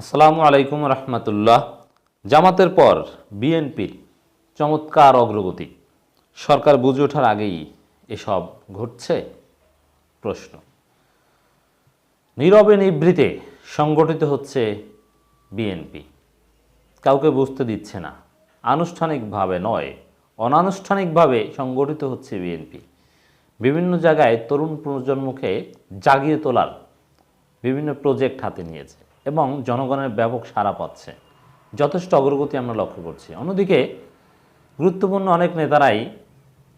আসসালামু আলাইকুম রহমতুল্লাহ। জামাতের পর বিএনপির চমৎকার অগ্রগতি। সরকার বুঝে ওঠার আগেই এসব ঘটছে? প্রশ্ন। নীরবে নিভৃতে সংগঠিত হচ্ছে বিএনপি। কাউকে বুঝতে দিচ্ছে না। আনুষ্ঠানিকভাবে নয়, অনানুষ্ঠানিকভাবে সংগঠিত হচ্ছে বিএনপি। বিভিন্ন জায়গায় তরুণ প্রজন্মকে জাগিয়ে তোলার বিভিন্ন প্রজেক্ট হাতে নিয়েছে। এবং জনগণের ব্যাপক সাড়া পাচ্ছে। যথেষ্ট অগ্রগতি আমরা লক্ষ্য করছি। অন্যদিকে, গুরুত্বপূর্ণ অনেক নেতারাই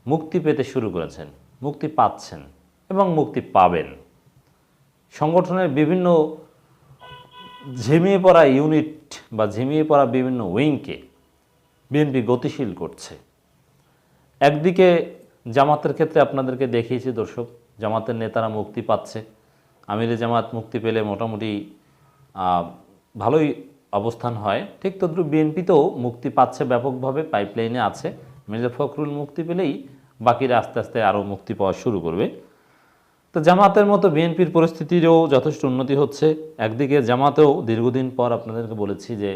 মুক্তি পেতে শুরু করেছেন, মুক্তি পাচ্ছেন এবং মুক্তি পাবেন। সংগঠনের বিভিন্ন ঝিমিয়ে পড়া ইউনিট বা ঝিমিয়ে পড়া বিভিন্ন উইংকে বিএনপি গতিশীল করছে। একদিকে জামাতের ক্ষেত্রে আপনাদেরকে দেখিয়েছি দর্শক, জামাতের নেতারা মুক্তি পাচ্ছে। আমিরে জামাত মুক্তি পেলে মোটামুটি ভালোই অবস্থান হয়। ঠিক তদ্রুপ বিএনপিতেও মুক্তি পাচ্ছে ব্যাপকভাবে পাইপলাইনে আছে। মির্জা ফখরুল মুক্তি পেলেই বাকিরা আস্তে আস্তে আরও মুক্তি পাওয়া শুরু করবে। তো জামাতের মতো বিএনপির পরিস্থিতিরও যথেষ্ট উন্নতি হচ্ছে। একদিকে জামাতেও দীর্ঘদিন পর আপনাদেরকে বলেছি যে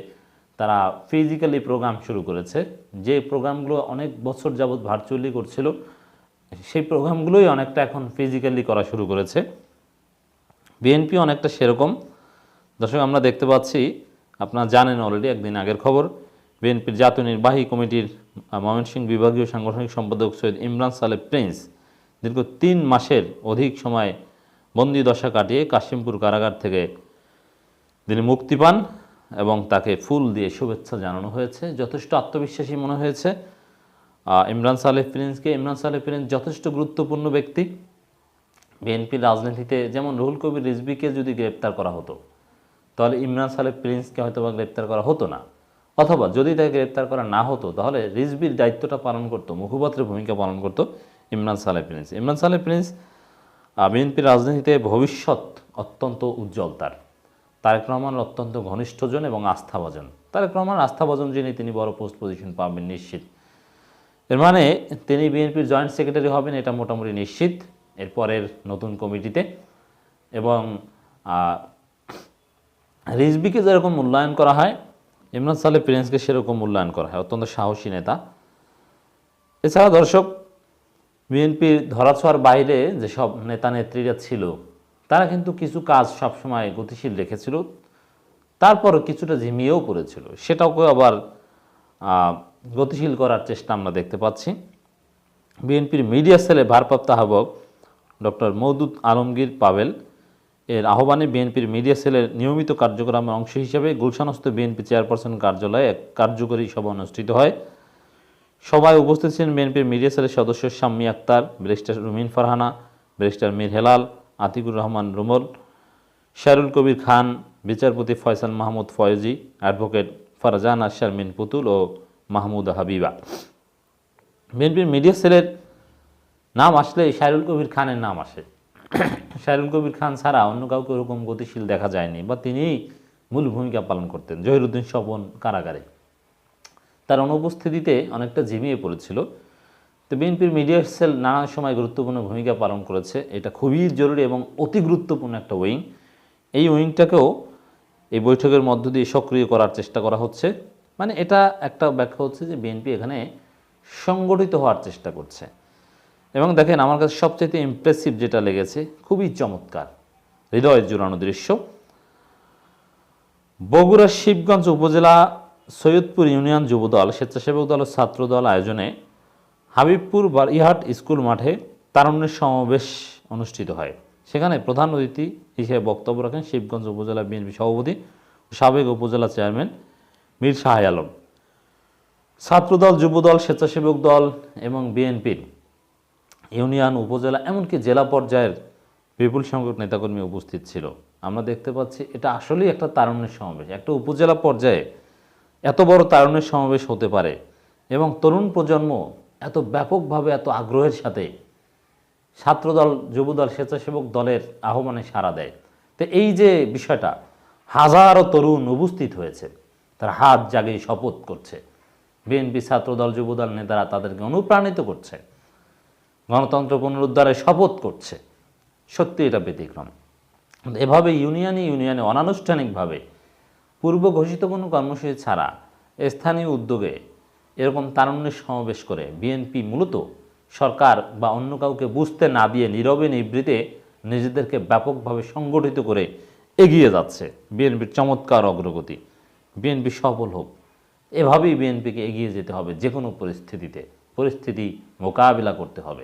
তারা ফিজিক্যালি প্রোগ্রাম শুরু করেছে। যে প্রোগ্রামগুলো অনেক বছর যাবৎ ভার্চুয়ালি করছিল, সেই প্রোগ্রামগুলোই অনেকটা এখন ফিজিক্যালি করা শুরু করেছে। বিএনপি অনেকটা সেরকম। দর্শক, আমরা দেখতে পাচ্ছি, আপনারা জানেন অলরেডি একদিন আগের খবর, বিএনপির জাতীয় নির্বাহী কমিটির ময়মনসিংহ বিভাগীয় সাংগঠনিক সম্পাদক সৈয়দ ইমরান সালেহ প্রিন্স দীর্ঘ তিন মাসের অধিক সময় বন্দি দশা কাটিয়ে কাশিমপুর কারাগার থেকে তিনি মুক্তি পান এবং তাকে ফুল দিয়ে শুভেচ্ছা জানানো হয়েছে। যথেষ্ট আত্মবিশ্বাসী মনে হয়েছে। ইমরান সালেহ প্রিন্সকে, ইমরান সালেহ প্রিন্স যথেষ্ট গুরুত্বপূর্ণ ব্যক্তি। বিএনপির রাজনীতিতে যেমন রুহুল কবির রিজবিকে যদি গ্রেপ্তার করা হতো তাহলে ইমরান সালেহ প্রিন্সকে হয়তো বা গ্রেপ্তার করা হতো না। অথবা যদি তাকে গ্রেপ্তার করা না হতো, তাহলে রিজবির দায়িত্বটা পালন করতো, মুখপাত্রের ভূমিকা পালন করতো ইমরান সালেহ প্রিন্স। ইমরান সালেহ প্রিন্স বিএনপির রাজনীতিতে ভবিষ্যৎ অত্যন্ত উজ্জ্বল তার। তারেক রহমানের অত্যন্ত ঘনিষ্ঠজন এবং আস্থাভাজন। তারেক রহমান আস্থাভাজন যিনি, তিনি বড় পোস্ট পজিশন পাবেন নিশ্চিত। এর মানে তিনি বিএনপির জয়েন্ট সেক্রেটারি হবেন, এটা মোটামুটি নিশ্চিত। এরপরের নতুন কমিটিতে এবং রিজবিকে যেরকম মূল্যায়ন করা হয়, ইমরান সালে প্রিন্সকে সেরকম মূল্যায়ন করা হয়। অত্যন্ত সাহসী নেতা। এছাড়া দর্শক, বিএনপির ধরাছোঁয়ার বাইরে যেসব নেতা নেত্রীরা ছিল, তারা কিন্তু কিছু কাজ সবসময় গতিশীল রেখেছিল। তারপর কিছুটা ঝিমিয়েও পড়েছিল। সেটাকে আবার গতিশীল করার চেষ্টা আমরা দেখতে পাচ্ছি। বিএনপির মিডিয়া সেলে ভারপ্রাপ্ত আহ্বায়ক ডক্টর মৌদুদ আলমগীর পাবেল এর আহ্বানে বিএনপির মিডিয়া সেলের নিয়মিত কার্যক্রমের অংশ হিসেবে গুলশানস্থ বিএনপি চেয়ারপারসন কার্যালয়ে এক কার্যকরী সভা অনুষ্ঠিত হয়। সভায় উপস্থিত ছিলেন বিএনপির মিডিয়া সেলের সদস্য শাম্মী আক্তার, ব্যারিস্টার রুমিন ফারহানা, ব্যারিস্টার মীর হেলাল, আতিকুর রহমান রুমল শারুল কবির খান, বিচারপতি ফয়সাল মাহমুদ ফয়েজি, অ্যাডভোকেট ফারজানা শারমিন পুতুল ও মাহমুদা হাবিবা। বিএনপির মিডিয়া সেলের নাম আসলে শাহরুল কবির খানের নাম আসে। শাহরুল কবির খান ছাড়া অন্য কাউকে ওরকম গতিশীল দেখা যায়নি বা তিনি মূল ভূমিকা পালন করতেন। জহিরুদ্দিন স্বপন কারাগারে। তার অনুপস্থিতিতে অনেকটা ঝিমিয়ে পড়েছিল। তো বিএনপির মিডিয়া সেল নানা সময় গুরুত্বপূর্ণ ভূমিকা পালন করেছে। এটা খুবই জরুরি এবং অতি গুরুত্বপূর্ণ একটা উইং। এই উইংটাকেও এই বৈঠকের মধ্য দিয়ে সক্রিয় করার চেষ্টা করা হচ্ছে। মানে এটা একটা ব্যাখ্যা হচ্ছে যে বিএনপি এখানে সংগঠিত হওয়ার চেষ্টা করছে। এবং দেখেন আমার কাছে সবচেয়ে ইমপ্রেসিভ যেটা লেগেছে, খুবই চমৎকার। হৃদয় জুড়ানো দৃশ্য। বগুড়ার শিবগঞ্জ উপজেলা সৈয়দপুর ইউনিয়ন যুবদল, স্বেচ্ছাসেবক দল ছাত্র দল আয়োজনে হাবিবপুর বারিহাট স্কুল মাঠে তারুণ্যের সমাবেশ অনুষ্ঠিত হয়। সেখানে প্রধান অতিথি হিসেবে বক্তব্য রাখেন শিবগঞ্জ উপজেলা বিএনপি সভাপতি সাবেক উপজেলা চেয়ারম্যান মীর শাহ আলম। ছাত্রদল, যুবদল, স্বেচ্ছাসেবক দল এবং বিএনপির ইউনিয়ন, উপজেলা, এমনকি জেলা পর্যায়ের বিপুল সংখ্যক নেতাকর্মী উপস্থিত ছিল। আমরা দেখতে পাচ্ছি এটা আসলেই একটা তারুণ্যের সমাবেশ। একটা উপজেলা পর্যায়ে এত বড় তারুণ্যের সমাবেশ হতে পারে এবং তরুণ প্রজন্ম এত ব্যাপকভাবে, এত আগ্রহের সাথে ছাত্রদল, যুবদল, স্বেচ্ছাসেবক দলের আহ্বানে সাড়া দেয়। তো এই যে বিষয়টা, হাজারো তরুণ উপস্থিত হয়েছে। তার হাত জাগিয়ে শপথ করছে। বিএনপি ছাত্রদল, যুবদল নেতারা তাদেরকে অনুপ্রাণিত করছে। গণতন্ত্র পুনরুদ্ধারের শপথ করছে। সত্যি এটা ব্যতিক্রম। এভাবে ইউনিয়নে ইউনিয়নে অনানুষ্ঠানিকভাবে পূর্ব ঘোষিত কোনো কর্মসূচি ছাড়া স্থানীয় উদ্যোগে এরকম তারুণ্যের সমাবেশ করে বিএনপি মূলত সরকার বা অন্য কাউকে বুঝতে না দিয়ে নীরবে নিবৃতে নিজেদেরকে ব্যাপকভাবে সংগঠিত করে এগিয়ে যাচ্ছে বিএনপির চমৎকার অগ্রগতি। বিএনপি সফল হোক। এভাবেই বিএনপিকে এগিয়ে যেতে হবে যে কোনো পরিস্থিতিতে। পরিস্থিতি মোকাবিলা করতে হবে।